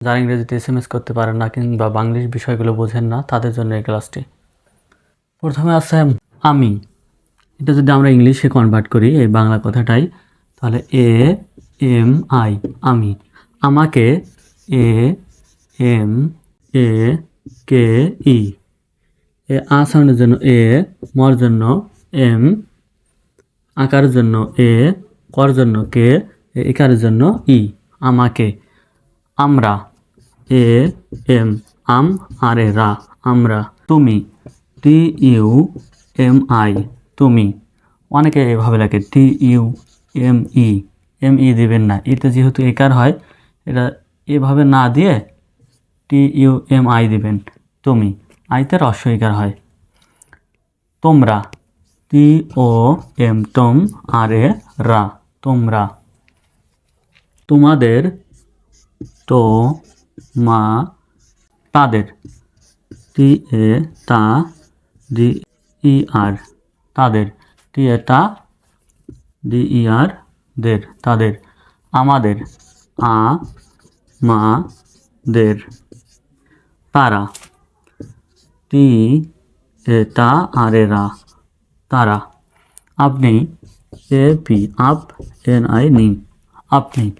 যারা ইংরেজিতে S M S করতে পারেন না কিংবা বাংলিশ বিষয়গুলো বোঝেন না, তাদের জন্য এই ক্লাসটি প্রথমে আছে আমি। এটা যদি আমরা ইংলিশে কনভার্ট করি এই বাংলা কথাটাই, তাহলে এ এম আই আমি। আমাকে এ এম এ কে ই এ আ সাউন্ডের জন্য এ মর জন্য এম আকারের জন্য এ কর জন্য কে এ একারের জন্য ই আমাকে, আমরা। এ, এম, আম, আর এ, রা। আমরা, তুমি, টি, ইউ, এম, আই, তুমি। অনেকে এভাবে লাগে T, U, M, E. M, E দিবেন না। এতে যেহেতু একার হয় এটা এভাবে না দিয়ে টি, ইউ, এম, আই দিবেন। তুমি, আইতে রস্য একার হয়। তোমরা, টি, ও, এম তোম আর এ, রা। তোমরা, তোমাদের তো মা, তাদের। টি এ, তা ডি ই, আর। তাদের। টি এ, তা ডি ই, আর, দের। তাদের। আমাদের। আ, মা, দের। তারা। টি এ, তা, আর, এ, রা। তারা। আপনি, এ, পি, আপ, এন, আই, নি। আপনি